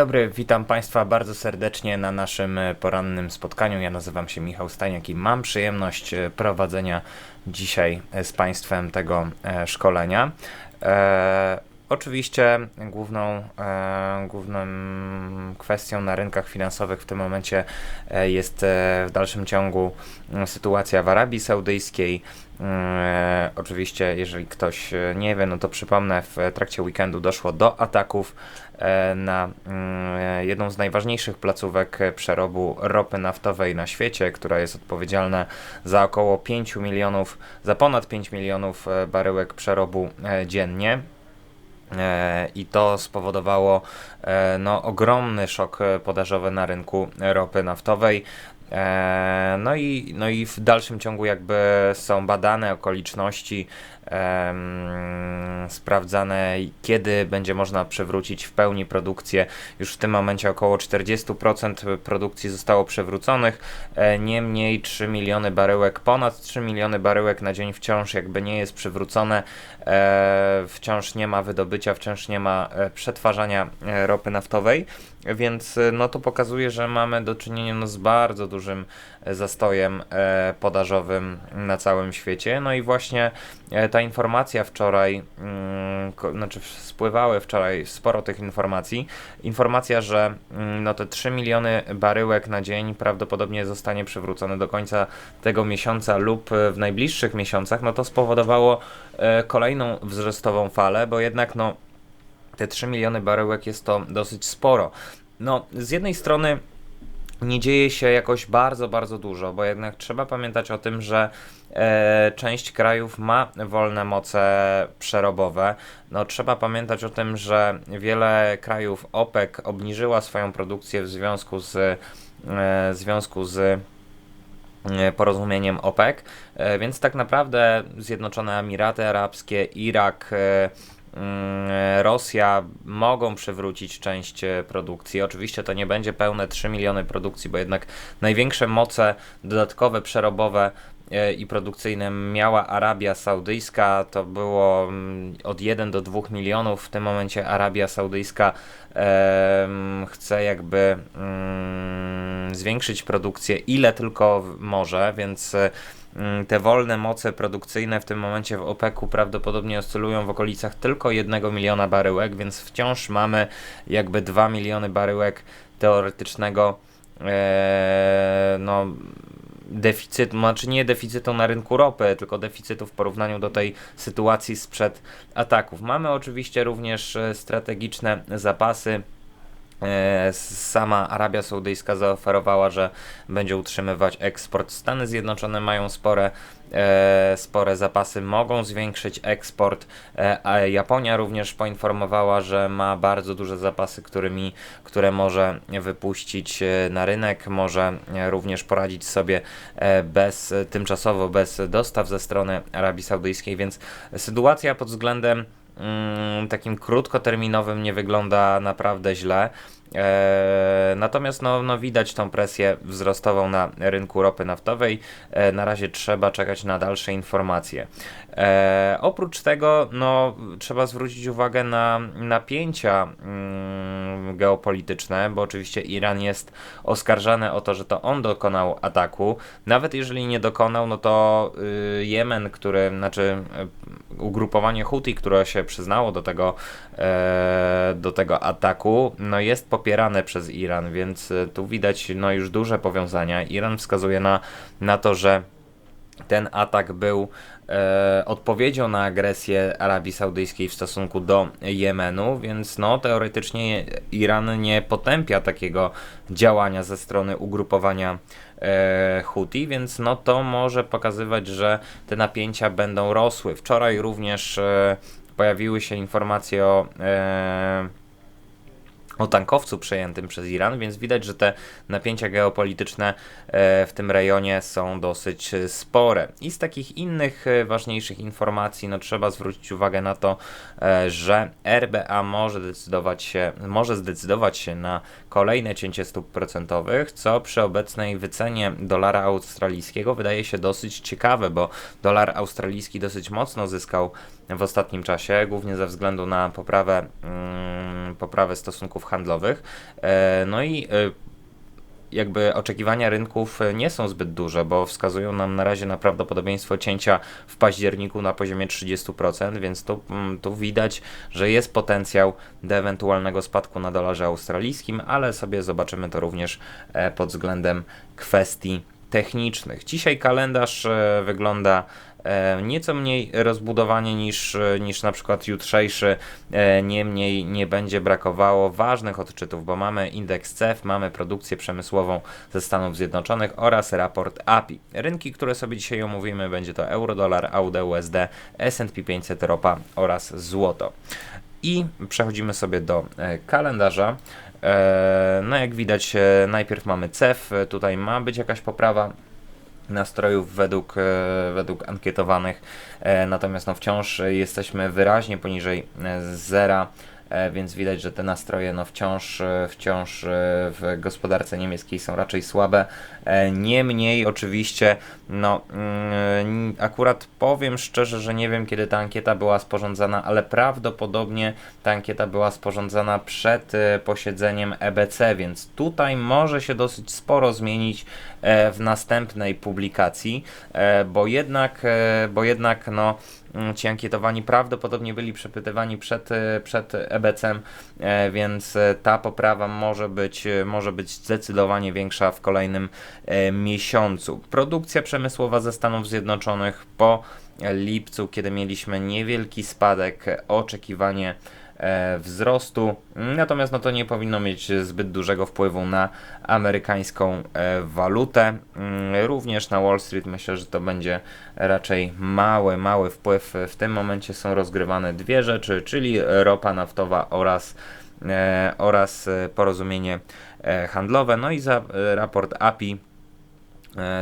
Dobry, witam Państwa bardzo serdecznie na naszym e, porannym spotkaniu. Ja nazywam się Michał Stajniak i mam przyjemność e, prowadzenia dzisiaj e, z Państwem tego szkolenia. E, oczywiście główną, e, główną kwestią na rynkach finansowych w tym momencie jest w dalszym ciągu sytuacja w Arabii Saudyjskiej. E, oczywiście, jeżeli ktoś e, nie wie, no to przypomnę, w trakcie weekendu doszło do ataków e, na mm, jedną z najważniejszych placówek przerobu ropy naftowej na świecie, która jest odpowiedzialna za około 5 milionów, za ponad 5 milionów baryłek przerobu dziennie. I to spowodowało no, ogromny szok podażowy na rynku ropy naftowej. E, No i, no i w dalszym ciągu jakby są badane okoliczności, sprawdzane kiedy będzie można przywrócić w pełni produkcję. Już w tym momencie około 40% produkcji zostało przywróconych. E, Niemniej 3 miliony baryłek, ponad 3 miliony baryłek na dzień wciąż jakby nie jest przywrócone. E, Wciąż nie ma wydobycia, wciąż nie ma e, przetwarzania ropy naftowej. Więc no to pokazuje, że mamy do czynienia no, z bardzo dużym zastojem podażowym na całym świecie. No i właśnie ta informacja wczoraj, mm, znaczy spływały wczoraj sporo tych informacji. Informacja, że mm, no te 3 miliony baryłek na dzień prawdopodobnie zostanie przywrócone do końca tego miesiąca lub e, w najbliższych miesiącach, no to spowodowało e, kolejną wzrostową falę, bo jednak no te 3 miliony baryłek jest to dosyć sporo. No, z jednej strony nie dzieje się jakoś bardzo, bardzo dużo, bo jednak trzeba pamiętać o tym, że e, część krajów ma wolne moce przerobowe. No, trzeba pamiętać o tym, że wiele krajów OPEC obniżyła swoją produkcję w związku z, e, w związku z e, porozumieniem OPEC, e, więc tak naprawdę Zjednoczone Emiraty Arabskie, Irak, e, Rosja mogą przywrócić część e, produkcji. Oczywiście to nie będzie pełne 3 miliony produkcji, bo jednak największe moce dodatkowe, przerobowe e, i produkcyjne miała Arabia Saudyjska. To było mm, od 1 do 2 milionów. W tym momencie Arabia Saudyjska chce jakby mm, zwiększyć produkcję ile tylko może, więc e, mm, te wolne moce produkcyjne w tym momencie w OPEC-u prawdopodobnie oscylują w okolicach tylko 1 miliona baryłek, więc wciąż mamy jakby 2 miliony baryłek teoretycznego e, no, deficytu, znaczy nie deficytu na rynku ropy, tylko deficytu w porównaniu do tej sytuacji sprzed ataków. Mamy oczywiście również e, strategiczne zapasy. E, Sama Arabia Saudyjska zaoferowała, że będzie utrzymywać eksport. Stany Zjednoczone mają spore, e, spore zapasy, mogą zwiększyć eksport, e, Japonia również poinformowała, że ma bardzo duże zapasy, którymi, które może wypuścić e, na rynek, może e, również poradzić sobie bez, tymczasowo bez dostaw ze strony Arabii Saudyjskiej, więc sytuacja pod względem takim krótkoterminowym nie wygląda naprawdę źle. E, natomiast no, no widać tą presję wzrostową na rynku ropy naftowej. E, na razie trzeba czekać na dalsze informacje. E, oprócz tego no, trzeba zwrócić uwagę na napięcia mm, geopolityczne, bo oczywiście Iran jest oskarżany o to, że to on dokonał ataku. Nawet jeżeli nie dokonał, no to y, Jemen, który, znaczy y, ugrupowanie Houthi, które się przyznało do tego, do tego ataku, no jest popierane przez Iran, więc y, tu widać no już duże powiązania. Iran wskazuje na, na to, że ten atak był e, odpowiedzią na agresję Arabii Saudyjskiej w stosunku do Jemenu, więc no teoretycznie Iran nie potępia takiego działania ze strony ugrupowania e, Houthi, więc no to może pokazywać, że te napięcia będą rosły. Wczoraj również e, pojawiły się informacje o e, o tankowcu przejętym przez Iran, więc widać, że te napięcia geopolityczne e, w tym rejonie są dosyć e, spore. I z takich innych e, ważniejszych informacji, no trzeba zwrócić uwagę na to, że RBA może decydować się, może zdecydować się na kolejne cięcie stóp procentowych, co przy obecnej wycenie dolara australijskiego wydaje się dosyć ciekawe, bo dolar australijski dosyć mocno zyskał w ostatnim czasie, głównie ze względu na poprawę, mm, poprawę stosunków handlowych. E, no i jakby oczekiwania rynków nie są zbyt duże, bo wskazują nam na razie na prawdopodobieństwo cięcia w październiku na poziomie 30%, więc tu, mm, tu widać, że jest potencjał do ewentualnego spadku na dolarze australijskim, ale sobie zobaczymy to również e, pod względem kwestii technicznych. Dzisiaj kalendarz e, wygląda E, nieco mniej rozbudowanie niż, e, niż na przykład jutrzejszy, e, niemniej nie będzie brakowało ważnych odczytów, bo mamy indeks CEF, mamy produkcję przemysłową ze Stanów Zjednoczonych oraz raport API. Rynki, które sobie dzisiaj omówimy, będzie to euro-dolar, AUD, USD, S&P 500, ropa oraz złoto. I przechodzimy sobie do kalendarza. No jak widać, najpierw mamy CEF, tutaj ma być jakaś poprawa nastrojów według, e, według ankietowanych, e, natomiast no wciąż jesteśmy wyraźnie poniżej e, zera więc widać, że te nastroje no wciąż, wciąż w gospodarce niemieckiej są raczej słabe. Niemniej oczywiście, no mm, akurat powiem szczerze, że nie wiem kiedy ta ankieta była sporządzana, ale prawdopodobnie ta ankieta była sporządzana przed posiedzeniem EBC, więc tutaj może się dosyć sporo zmienić w następnej publikacji, bo jednak, bo jednak no ci ankietowani prawdopodobnie byli przepytywani przed, e, przed EBC-em, e, więc e, ta poprawa może być, może być zdecydowanie większa w kolejnym miesiącu. Produkcja przemysłowa ze Stanów Zjednoczonych po lipcu, kiedy mieliśmy niewielki spadek, oczekiwanie wzrostu, natomiast no to nie powinno mieć zbyt dużego wpływu na amerykańską e, walutę. Mm, również na Wall Street myślę, że to będzie raczej mały, mały wpływ. W tym momencie są rozgrywane dwie rzeczy, czyli ropa naftowa oraz e, oraz porozumienie handlowe. No i za raport API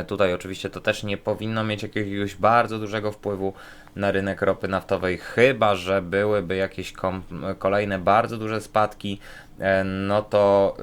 Tutaj oczywiście to też nie powinno mieć jakiegoś bardzo dużego wpływu na rynek ropy naftowej, chyba że byłyby jakieś kolejne bardzo duże spadki E, no to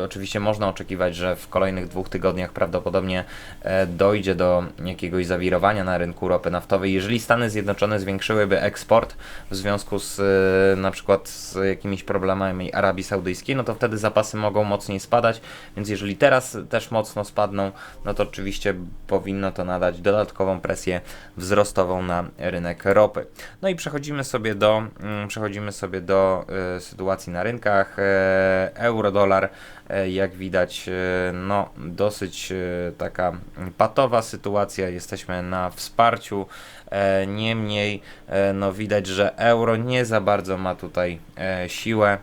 y, oczywiście można oczekiwać, że w kolejnych dwóch tygodniach prawdopodobnie e, dojdzie do jakiegoś zawirowania na rynku ropy naftowej. Jeżeli Stany Zjednoczone zwiększyłyby eksport w związku z y, na przykład z jakimiś problemami Arabii Saudyjskiej, no to wtedy zapasy mogą mocniej spadać, więc jeżeli teraz też mocno spadną, no to oczywiście powinno to nadać dodatkową presję wzrostową na rynek ropy. No i przechodzimy sobie do, mm, przechodzimy sobie do y, sytuacji na rynkach. E, euro-dolar, e, jak widać, e, no dosyć taka patowa sytuacja, jesteśmy na wsparciu, niemniej no widać, że euro nie za bardzo ma tutaj siłę.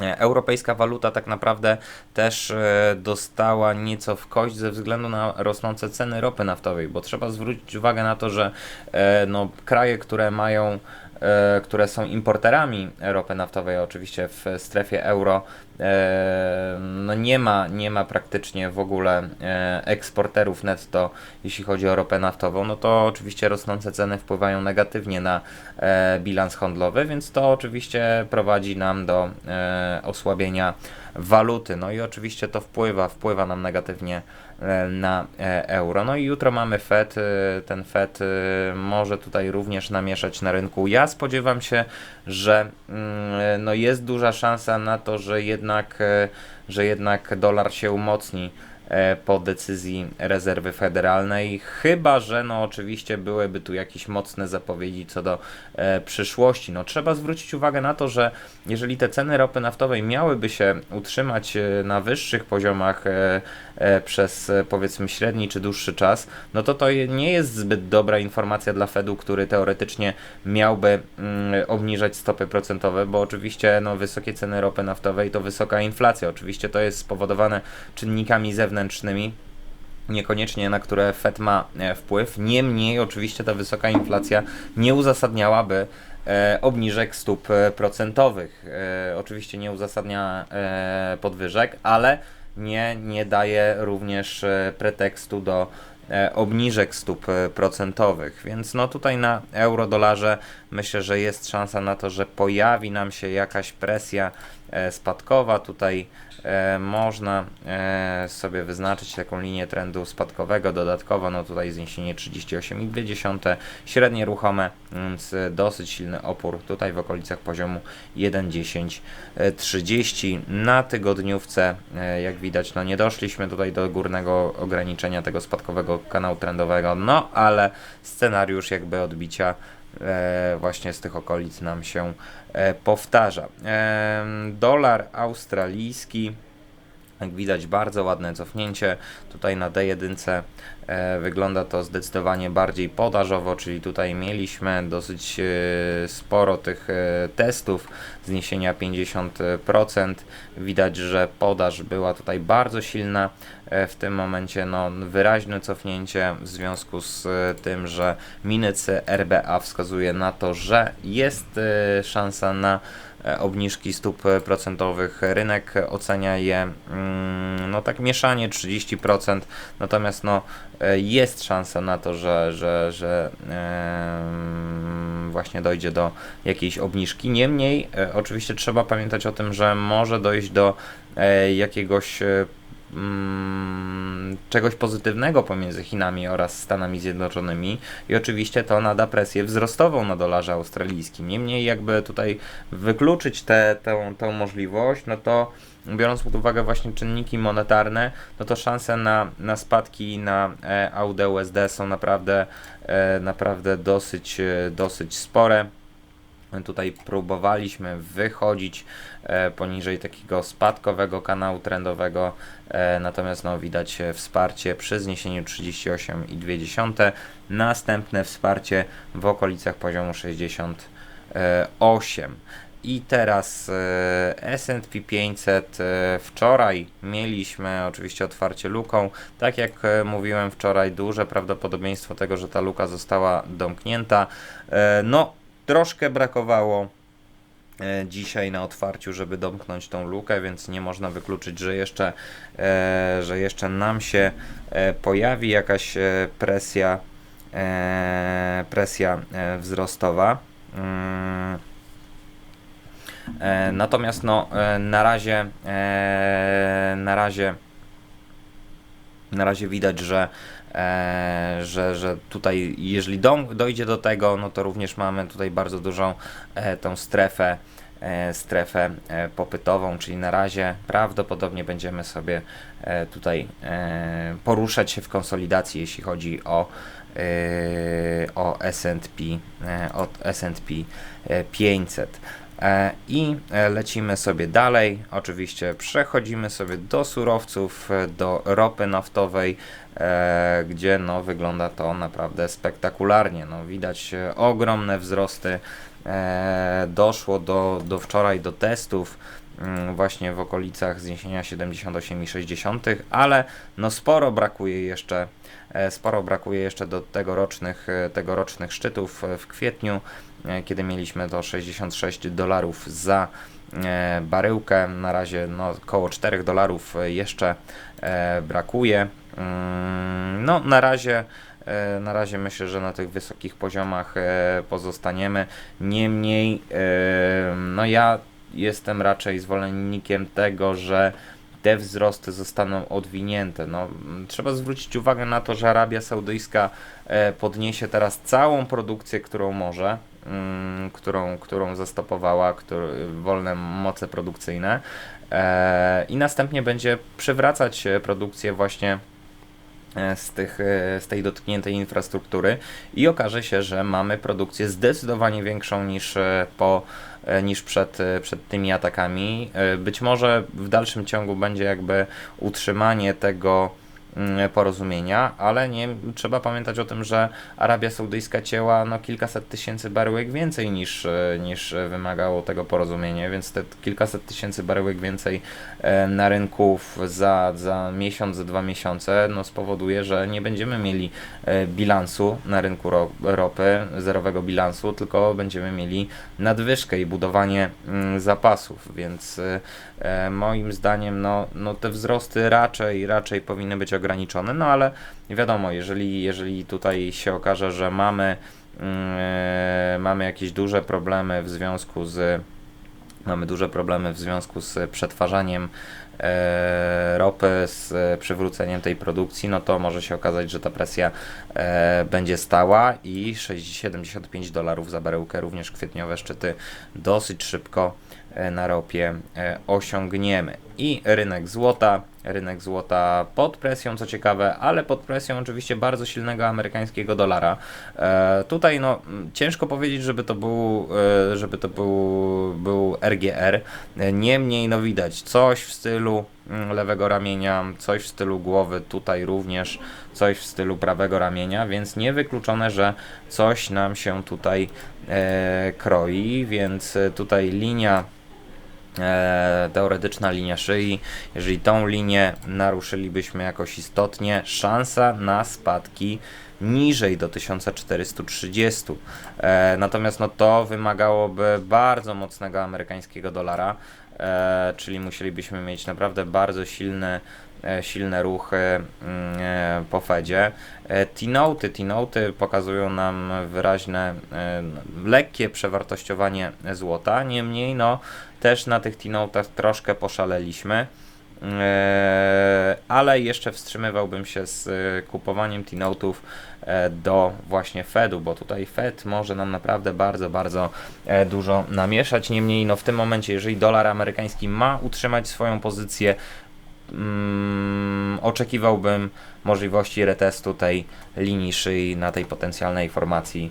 Europejska waluta tak naprawdę też dostała nieco w kość ze względu na rosnące ceny ropy naftowej, bo trzeba zwrócić uwagę na to, że no, kraje, które mają E, które są importerami ropy naftowej, oczywiście w strefie euro, e, no nie ma, nie ma praktycznie w ogóle e, eksporterów netto, jeśli chodzi o ropę naftową, no to oczywiście rosnące ceny wpływają negatywnie na bilans handlowy, więc to oczywiście prowadzi nam do osłabienia waluty. No i oczywiście to wpływa, wpływa nam negatywnie e, na e, euro. No i jutro mamy Fed. E, ten Fed może tutaj również namieszać na rynku. Ja spodziewam się, że mm, no jest duża szansa na to, że jednak, że jednak dolar się umocni E, po decyzji rezerwy federalnej, chyba że no oczywiście byłyby tu jakieś mocne zapowiedzi co do e, przyszłości. No trzeba zwrócić uwagę na to, że jeżeli te ceny ropy naftowej miałyby się utrzymać e, na wyższych poziomach e, e, przez e, powiedzmy średni czy dłuższy czas, no to to nie jest zbyt dobra informacja dla Fedu, który teoretycznie miałby mm, obniżać stopy procentowe, bo oczywiście no, wysokie ceny ropy naftowej to wysoka inflacja. Oczywiście to jest spowodowane czynnikami zewnętrznymi, niekoniecznie na które Fed ma e, wpływ. Niemniej, oczywiście, ta wysoka inflacja nie uzasadniałaby e, obniżek stóp e, procentowych. E, oczywiście nie uzasadnia e, podwyżek, ale nie, nie daje również e, pretekstu do e, obniżek stóp e, procentowych. Więc no tutaj na euro-dolarze myślę, że jest szansa na to, że pojawi nam się jakaś presja spadkowa. Tutaj można e, sobie wyznaczyć taką linię trendu spadkowego. Dodatkowo, no tutaj zniesienie 38,2, średnie ruchome, więc dosyć silny opór tutaj w okolicach poziomu 1,1030 na tygodniówce, e, jak widać, no nie doszliśmy tutaj do górnego ograniczenia tego spadkowego kanału trendowego, no ale scenariusz jakby odbicia e, właśnie z tych okolic nam się e, powtarza. E, dolar australijski. Jak widać, bardzo ładne cofnięcie. Tutaj na D1 e, wygląda to zdecydowanie bardziej podażowo, czyli tutaj mieliśmy dosyć e, sporo tych e, testów zniesienia 50%. Widać, że podaż była tutaj bardzo silna. W tym momencie no, wyraźne cofnięcie w związku z tym, że miny RBA wskazuje na to, że jest szansa na obniżki stóp e, procentowych. Rynek ocenia je mm, no tak mieszanie 30%, natomiast no e, jest szansa na to, że, że, że właśnie dojdzie do jakiejś obniżki. Niemniej e, oczywiście trzeba pamiętać o tym, że może dojść do e, jakiegoś e, mm, czegoś pozytywnego pomiędzy Chinami oraz Stanami Zjednoczonymi i oczywiście to nada presję wzrostową na dolarze australijskim. Niemniej jakby tutaj wykluczyć tę tę możliwość, no to biorąc pod uwagę właśnie czynniki monetarne, no to szanse na, na spadki na e, AUD USD są naprawdę, e, naprawdę dosyć, e, dosyć spore. Tutaj próbowaliśmy wychodzić e, poniżej takiego spadkowego kanału trendowego, e, natomiast no, widać e, wsparcie przy zniesieniu 38,2, następne wsparcie w okolicach poziomu 68. I teraz S&P 500 e, wczoraj mieliśmy oczywiście otwarcie luką. Tak jak mówiłem wczoraj, duże prawdopodobieństwo tego, że ta luka została domknięta. No, troszkę brakowało e, dzisiaj na otwarciu, żeby domknąć tą lukę, więc nie można wykluczyć, że jeszcze, e, że jeszcze nam się e, pojawi jakaś presja, presja wzrostowa. Mm. Natomiast no, na razie na razie na razie widać, że, że, że tutaj jeżeli dom, dojdzie do tego, no to również mamy tutaj bardzo dużą e, tą strefę e, strefę e, popytową, czyli na razie prawdopodobnie będziemy sobie e, tutaj e, poruszać się w konsolidacji, jeśli chodzi o e, o S&P e, od S&P e, 500. E, I e, lecimy sobie dalej. Oczywiście przechodzimy sobie do surowców, e, do ropy naftowej, gdzie no, wygląda to naprawdę spektakularnie. No, widać ogromne wzrosty. Doszło do, do wczoraj do testów właśnie w okolicach zniesienia 78,6, ale no sporo brakuje jeszcze e, sporo brakuje jeszcze do tegorocznych, e, tegorocznych szczytów e, w kwietniu, kiedy mieliśmy to 66 dolarów za baryłkę. Na razie no, około 4 dolarów jeszcze brakuje. Mm, No, na razie na razie myślę, że na tych wysokich poziomach pozostaniemy. Niemniej, no ja jestem raczej zwolennikiem tego, że te wzrosty zostaną odwinięte. No, m, trzeba zwrócić uwagę na to, że Arabia Saudyjska e, podniesie teraz całą produkcję, którą może, mm, którą, którą zastopowała, który, wolne moce produkcyjne e, i następnie będzie przywracać e, produkcję właśnie z, tych, e, z tej dotkniętej infrastruktury i okaże się, że mamy produkcję zdecydowanie większą niż e, po e, niż przed, e, przed tymi atakami. E, Być może w dalszym ciągu będzie jakby utrzymanie tego porozumienia, ale nie trzeba pamiętać o tym, że Arabia Saudyjska cięła no, kilkaset tysięcy baryłek więcej niż, e, niż wymagało tego porozumienie, więc te kilkaset tysięcy baryłek więcej e, na rynku za, za miesiąc, za dwa miesiące no, spowoduje, że nie będziemy mieli e, bilansu na rynku ro, ropy, zerowego bilansu, tylko będziemy mieli nadwyżkę i budowanie mm, zapasów, więc moim zdaniem no, no, te wzrosty raczej, raczej powinny być ograniczony, no ale wiadomo, jeżeli, jeżeli tutaj się okaże, że mamy, mm, mamy jakieś duże problemy w związku z mamy duże problemy w związku z przetwarzaniem e, ropy, z przywróceniem tej produkcji, no to może się okazać, że ta presja e, będzie stała i 60, 75 dolarów za baryłkę, również kwietniowe szczyty dosyć szybko na ropie osiągniemy. I rynek złota, rynek złota pod presją, co ciekawe, ale pod presją oczywiście bardzo silnego amerykańskiego dolara. E, tutaj no, ciężko powiedzieć, żeby to był, e, żeby to był, był RGR. Niemniej no widać coś w stylu mm, lewego ramienia, coś w stylu głowy, tutaj również coś w stylu prawego ramienia, więc niewykluczone, że coś nam się tutaj e, kroi, więc e, tutaj linia e, teoretyczna linia szyi. Jeżeli tą linię naruszylibyśmy jakoś istotnie, szansa na spadki niżej do 1430. E, natomiast no to wymagałoby bardzo mocnego amerykańskiego dolara, e, czyli musielibyśmy mieć naprawdę bardzo silne e, silne ruchy mm, e, po Fedzie. E, T-noty, T-noty pokazują nam wyraźne, lekkie przewartościowanie złota, niemniej no też na tych T-notach troszkę poszaleliśmy. E, ale jeszcze wstrzymywałbym się z e, kupowaniem T-notów e, do właśnie Fedu, bo tutaj Fed może nam naprawdę bardzo, bardzo dużo namieszać. Niemniej, no w tym momencie, jeżeli dolar amerykański ma utrzymać swoją pozycję, mm, oczekiwałbym możliwości retestu tej linii szyi na tej potencjalnej formacji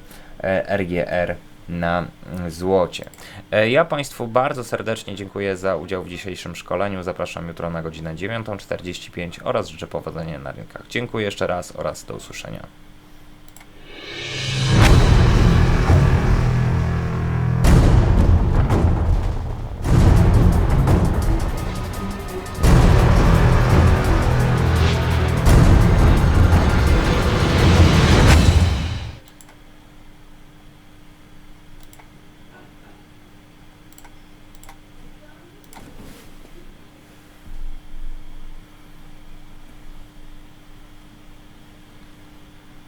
RGR na mm, złocie. E, Ja Państwu bardzo serdecznie dziękuję za udział w dzisiejszym szkoleniu. Zapraszam jutro na godzinę 9.45 oraz życzę powodzenia na rynkach. Dziękuję jeszcze raz oraz do usłyszenia.